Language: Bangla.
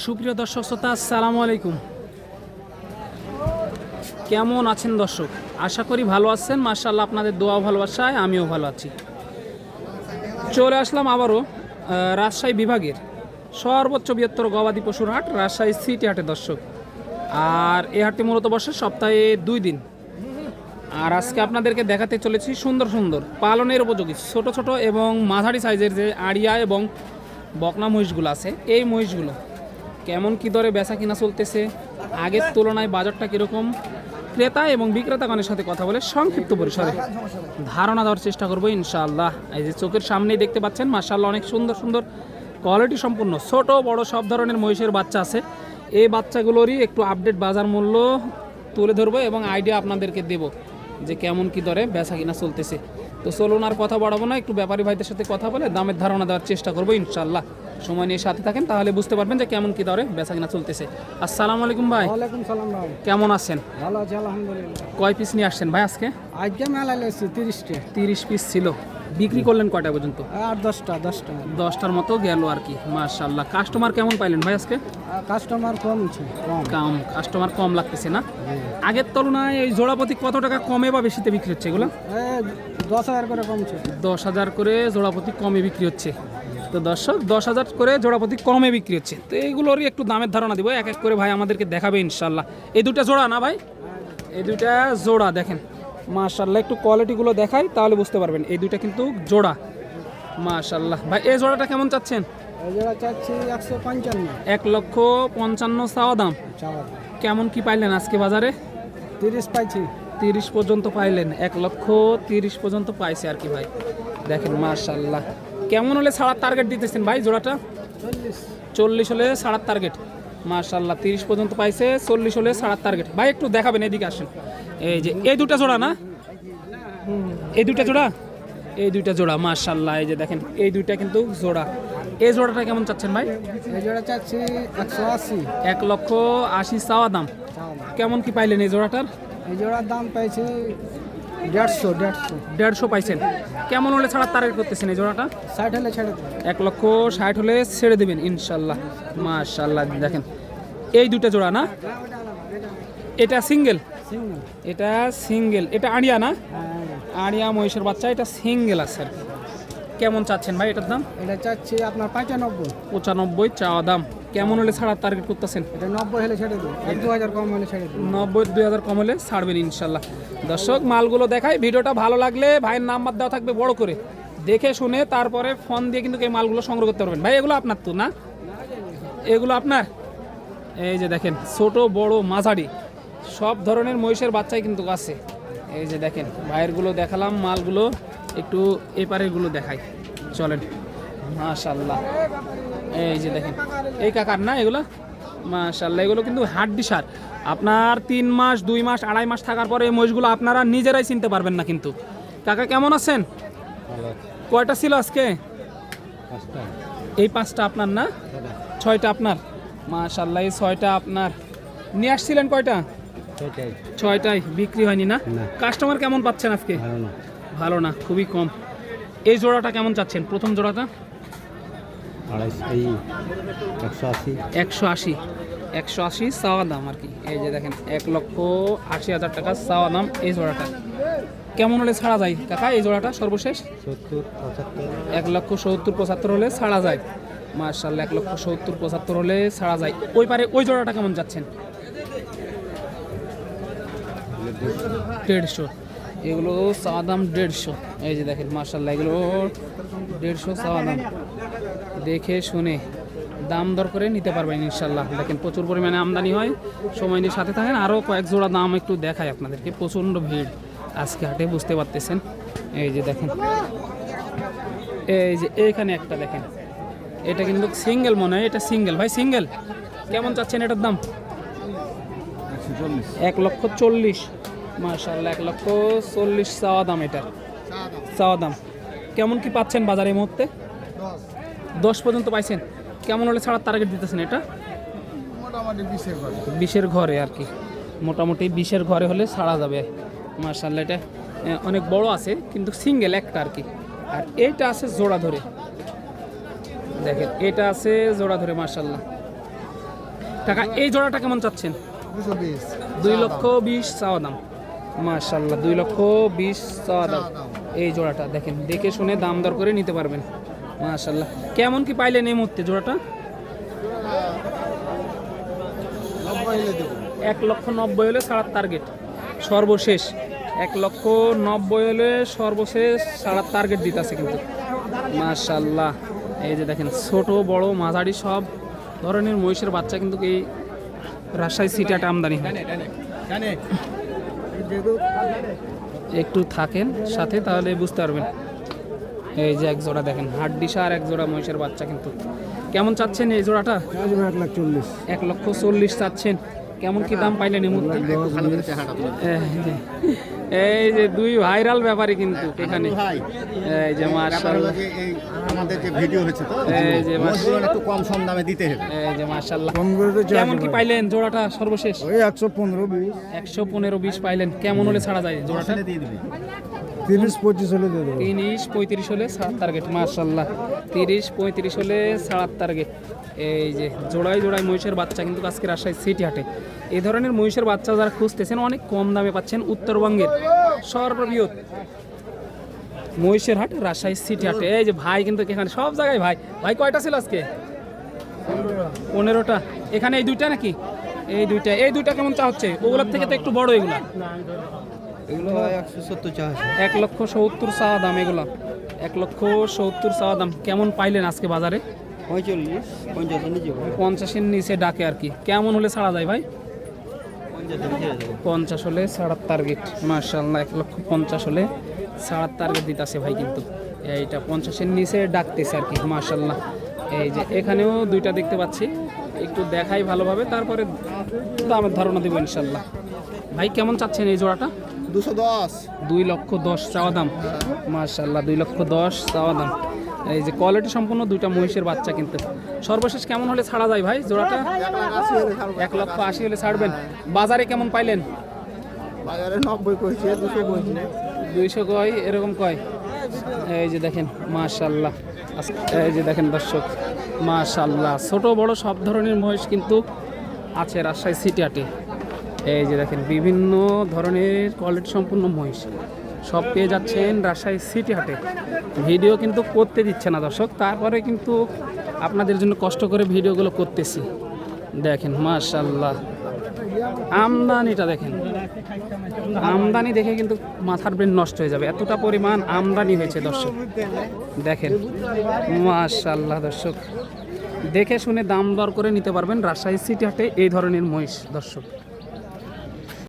সুপ্রিয় দর্শক শ্রোতা, আসসালামু আলাইকুম। কেমন আছেন দর্শক? আশা করি ভালো আছেন। মার্শাল্লাহ আপনাদের দোয়া ভালোবাসায় আমিও ভালো আছি। চলে আসলাম আবারও রাজশাহী বিভাগের সর্বোচ্চ বৃহত্তর গবাদি পশুর হাট, রাজশাহী সিটি হাটে দর্শক। আর এই হাটটি মূলত বসে সপ্তাহে দুই দিন। আর আজকে আপনাদেরকে দেখাতে চলেছি সুন্দর সুন্দর পালনের উপযোগী, ছোট ছোট এবং মাঝারি সাইজের যে আড়িয়া এবং বকনা মহিষগুলো আছে, এই মহিষগুলো। কেমন কি দরে বেচা কিনা চলতেছে? আগের তুলনায় বাজারটা কীরকম? ক্রেতা এবং বিক্রেতাগণের সাথে কথা বলে সংক্ষিপ্ত পরিসরে ধারণা দেওয়ার চেষ্টা করব ইনশাআল্লাহ। এই যে চোখের সামনেই দেখতে পাচ্ছেন মার্শাল্লাহ অনেক সুন্দর সুন্দর কোয়ালিটি সম্পূর্ণ। ছোট, বড় সব ধরনের মহিষের বাচ্চা আছে। এই বাচ্চাগুলোরই একটু আপডেট বাজার মূল্য তুলে ধরবো এবং আইডিয়া আপনাদেরকে দেবো যে কেমন কি দরে বেচা কিনা চলতেছে। তো চলুন আর কথা বাড়াবো না, একটু ব্যাপারী ভাইদের সাথে কথা বলে দামের ধারণা দেওয়ার চেষ্টা করব ইনশাল্লাহ সময় নিয়ে সাথে থাকেন তাহলে বুঝতে পারবেন যে কেমন কি দরে বেচা কিনা চলতেছে। আসসালামু আলাইকুম ভাই। ওয়ালাইকুম সালাম ভাই। কেমন আছেন? ভালো আছি আলহামদুলিল্লাহ। কয় পিস নিয়ে আসছেন ভাই আজকে? আজকে মেলা লেছি তিরিশটা। তিরিশ পিস ছিল। বিক্রি করলেন কয়টা পর্যন্ত? আর দশটা দশটা। দশটার মতো গেল আর কি মার্শাল্লাহ কাস্টমার কেমন পাইলেন ভাই আজকে? কাস্টমার কম কম। কাস্টমার কম লাগতেছে না? আগের তুলনায় এই জোড়াপতি কত টাকা কমে বা বেশিতে বিক্রি হচ্ছে এগুলো? দশ হাজার করে কমছে দশ হাজার করে জোড়াপতি কমে বিক্রি হচ্ছে। তো দর্শক দশ হাজার করে জোড়াপতি কমে বিক্রি হচ্ছে। তো এইগুলোরই একটু দামের ধারণা দিব এক এক করে ভাই আমাদেরকে দেখাবে ইনশাল্লাহ এই দুটা জোড়া না ভাই? এই দুটা জোড়া দেখেন মাশাল্লাহ একটু কোয়ালিটিগুলো দেখাই তাহলে বুঝতে পারবেন। এই দুইটা কিন্তু জোড়া মাশাল্লাহ ভাই এই জোড়াটা কেমন চাচ্ছেন? এই জোড়া চাচ্ছি একশো পঞ্চান্ন। এক লক্ষ পঞ্চান্ন চাওয়া দাম। কেমন কি পাইলেন আজকে বাজারে? তিরিশ পাইছি। তিরিশ পর্যন্ত পাইলেন এক লক্ষ তিরিশ পর্যন্ত পাইছে আর কি ভাই। দেখেন মার্শাল্লাহ কেমন হলে ছাড়ার টার্গেট দিতেছেন ভাই জোড়াটা? চল্লিশ হলে ছাড়ার টার্গেট মার্শাল্লাহ তিরিশ পর্যন্ত পাইছে চল্লিশ হলে ছাড়ার টার্গেট ভাই একটু দেখাবেন এদিকে আসেন। এই যে এই দুটা জোড়া না? এই দুইটা জোড়া? এই দুইটা জোড়া মার্শাল্লাহ এই যে দেখেন এই দুইটা কিন্তু জোড়া। এই জোড়াটা কেমন চাচ্ছেন ভাই? এই জোড়া চাচ্ছি একশো আশি। এক লক্ষ আশি চাওয়া দাম। চাওয়া দাম। কেমন কি পাইলেন এই জোড়াটার? এই জোড়ার দাম পাইছি দেড়শো দেড়শো। দেড়শো পাইছেন। কেমন হলে ছাড়ার টার্গেট করতেছেন এই জোড়াটা? ষাট হলে ছেড়ে এক লক্ষ ষাট হলে ছেড়ে দেবেন ইনশাল্লাহ। মাশাল্লাহ দেখেন। এই দুটো জোড়া না? এটা সিঙ্গেল? এটা সিঙ্গেল। এটা আড়িয়া না? হ্যাঁ আড়িয়া। মহিষের বাচ্চা এটা সিঙ্গেল আছে আর কেমন চাচ্ছেন ভাই এটার দাম? এটা চাচ্ছি আপনার পঁচানব্বই। পঁচানব্বই চাওয়া দাম। কেমন হলে ছাড়ার টার্গেট করতেছেন? এটা নব্বই হলে ছেড়ে দেবো। দু হাজার কম হলে ছেড়ে দেবো। নব্বই দুই হাজার কম হলে ছাড়বেন ইনশাল্লাহ। দর্শক মালগুলো দেখাই। ভিডিওটা ভালো লাগলে ভাইয়ের নাম্বার দেওয়া থাকবে বড় করে। দেখে শুনে তারপরে ফোন দিয়ে কিন্তু এই মালগুলো সংগ্রহ করতে পারবেন। ভাই এগুলো আপনার তো না? এগুলো আপনার? এই যে দেখেন ছোট বড় মাঝারি। সব ধরনের মহিষের বাচ্চাই কিন্তু আছে। এই যে দেখেন ভাইয়েরগুলো দেখালাম মালগুলো একটু এপারেরগুলো দেখাই। চলেন। মাশাল্লাহ। এই যে দেখেন এই কাকার না এগুলো? মাশাল্লাহ এগুলো কিন্তু হাড্ডি সার। আপনার তিন মাস দুই মাস আড়াই মাস থাকার পরে এই মহিষগুলো আপনারা নিজেরাই চিনতে পারবেন না কিন্তু। কাকা কেমন আছেন? কয়টা ছিল আজকে? এই পাঁচটা আপনার না? ছয়টা আপনার। মাশাল্লাহ এই ছয়টা আপনার। নিয়ে আসছিলেন কয়টা? ছয়টাই। বিক্রি হয়নি না? না। কাস্টমার কেমন পাচ্ছেন আজকে? ভালো না খুবই কম। এই জোড়াটা কেমন চাচ্ছেন? প্রথম জোড়াটা? আড়াইশো এই একশো আশি। একশো আশি একশো আশি চাওয়া দাম আর কি। এই যে দেখেন এক লক্ষ আশি হাজার টাকা চাওয়া দাম এই জোড়াটা। কেমন হলে ছাড়া যায়? কাকা এই জোড়াটা সর্বশেষ? সত্তর পঁচাত্তর। এক লক্ষ সত্তর পঁচাত্তর হলে ছাড়া যায়। মার্শাল্লাহ এক লক্ষ সত্তর পঁচাত্তর হলে ছাড়া যায়। ওই পারে ওই জোড়াটা কেমন যাচ্ছেন? দেড়শো। এগুলো চাওয়া দাম দেড়শো। এই যে দেখেন মার্শাল্লাহ এগুলো দেড়শো চাওয়া দাম দেখে শুনে দাম দর করে নিতে পারবেন ইনশাল্লাহ দেখেন প্রচুর পরিমাণে আমদানি হয়। সময় নিয়ে সাথে থাকেন আরও কয়েক জোড়া দাম একটু দেখায় আপনাদেরকে। প্রচণ্ড ভিড় আজকে হাটে বুঝতে পারতেছেন? এই যে দেখেন এই যে এইখানে একটা দেখেন। এটা কিন্তু সিঙ্গেল মনে হয় এটা সিঙ্গেল। ভাই সিঙ্গেল? কেমন চাচ্ছেন এটার দাম? এক লক্ষ চল্লিশ। মার্শাল্লাহ এক লক্ষ চল্লিশ চাওয়া দাম এটার। চাওয়া দাম। কেমন কি পাচ্ছেন বাজারে এই মুহূর্তে? দশ। পর্যন্ত পাইছেন। কেমন হলে ছাড়ার টার্গেট দিতেছেন এটা? মোটামুটি বিশের ঘরে। আর কি। মোটামুটি বিশের ঘরে হলে ছাড়া যাবে। মার্শাল্লাহ এটা অনেক বড় আছে কিন্তু সিঙ্গেল একটা আর কি। আর এইটা আছে জোড়া ধরে। দেখেন এটা আছে জোড়া ধরে মার্শাল্লাহ টাকা এই জোড়াটা কেমন চাচ্ছেন? দুই লক্ষ বিশ চাওয়া দাম। মাশাল্লাহ দুই লক্ষ বিশ চাওয়া এই জোড়াটা দেখেন, দেখে শুনে দাম দর করে নিতে পারবেন। মাশাল্লাহ কেমন কি পাইলেন এই মুহূর্তে জোড়াটা? এক লক্ষ নব্বই হলে ছাড়ার টার্গেট সর্বশেষ। এক লক্ষ নব্বই হলে সর্বশেষ ছাড়ার টার্গেট দিতেছে কিন্তু। মাশাল্লাহ এই যে দেখেন, ছোট, বড়, মাঝারি সব ধরনের মহিষের বাচ্চা কিন্তু এই রাজশাহী সিটাটা আমদানি হয়। একটু থাকেন সাথে তাহলে বুঝতে পারবেন। এই যে এক জোড়া দেখেন হাড্ডিসা আর এক জোড়া মহিষের বাচ্চা কিন্তু। কেমন চাচ্ছেন এই জোড়াটা? এক লাখ চল্লিশ। এক লক্ষ চল্লিশ চাচ্ছেন। কেমন কি দাম পাইলেন এই মুহূর্তে? এই যে- দুই ভাইরাল ব্যাপারই কিন্তু এখানে। ভাই। এই যে মার্শাল্লাহ আমাদের যে ভিডিও হচ্ছে তো এই যে একটু কম সম দামে দিতে হবে। এই যে মার্শাল্লাহ কম করে তো কেমন কি পাইলেন জোড়াটা সর্বশেষ? ওই একশো পনেরো বিশ। একশো পনেরো বিশ পাইলেন। কেমন হলে ছাড়া যায় জোড়াটা? দিয়ে দিবে। তিরিশ পঁচিশ হলে দিয়ে দেবো। তিরিশ পঁয়ত্রিশ হলে সাত টার্গেট মার্শাল্লাহ তিরিশ পঁয়ত্রিশ হলে সাত টার্গেট এই যে, জোড়ায় জোড়ায় মহিষের বাচ্চা কিন্তু আজকে রাজশাহী সিটি হাটে। এই ধরনের মহিষের বাচ্চা যারা খুঁজতেছেন, অনেক কম দামে পাচ্ছেন উত্তরবঙ্গের সর্ববৃহৎ মহিষের হাট রাজশাহী সিটি হাটে। এই যে ভাই কিন্তু এখানে, সব জায়গায় ভাই। ভাই, কয়টা ছিল আজকে? পনেরোটা। এখানে এই দুইটা নাকি? এই দুইটা এই দুইটা কেমন চা হচ্ছে? ওগুলোর থেকে তো একটু বড় এগুলা। এগুলো একশো সত্তর চাষ এক লক্ষ সত্তর চাওয়া দাম এগুলো। এক লক্ষ সত্তর চাওয়া দাম। কেমন পাইলেন আজকে বাজারে? পঁয়তাল্লিশ পঞ্চাশ নিচে পঞ্চাশের নিচে ডাকে আর কি। কেমন হলে ছাড়া যায় ভাই? পঞ্চাশ হলে ছাড়ার টার্গেট মার্শাল্লাহ এক লক্ষ পঞ্চাশ হলে ছাড়ার টার্গেট দিতেছে ভাই কিন্তু। এইটা পঞ্চাশের নিচে ডাকতেছে আর কি মার্শাল্লাহ এই যে এখানেও দুইটা দেখতে পাচ্ছি। একটু দেখাই ভালোভাবে তারপরে দামের ধারণা দেবো ইনশাল্লাহ ভাই কেমন চাচ্ছেন এই জোড়াটা? দুশো দশ। দুই লক্ষ দশ চাওয়া দাম। মার্শাল্লাহ দুই লক্ষ দশ চাওয়া দাম। এই যে কোয়ালিটি সম্পূর্ণ দুইটা মহিষের বাচ্চা কিন্তু। সর্বশেষ কেমন হলে ছাড়া যায় ভাই জোড়াটা? এক লক্ষ আশি হলে ছাড়বেন। বাজারে কেমন পাইলেন? বাজারে নব্বই কইছে দুশো কইছে। দুইশো কয় এরকম কয়? এই যে দেখেন মাশাল্লাহ এই যে দেখেন দর্শক মাশাল্লাহ ছোট বড় সব ধরনের মহিষ কিন্তু আছে রাজশাহী সিটি হাটে। এই যে দেখেন, বিভিন্ন ধরনের কোয়ালিটি সম্পূর্ণ মহিষ। সব পেয়ে যাচ্ছেন রাজশাহী সিটি হাটে। ভিডিও কিন্তু করতে দিচ্ছে না দর্শক, তারপরে কিন্তু আপনাদের জন্য কষ্ট করে ভিডিওগুলো করতেছি। দেখেন মাশাল্লাহ আমদানিটা দেখেন, আমদানি দেখে কিন্তু মাথার ব্রেন নষ্ট হয়ে যাবে। এতটা পরিমাণ আমদানি হয়েছে দর্শক। দেখেন মাশাল্লাহ দর্শক। দেখে শুনে দাম দর করে নিতে পারবেন রাজশাহী সিটি হাটে এই ধরনের মহিষ দর্শক।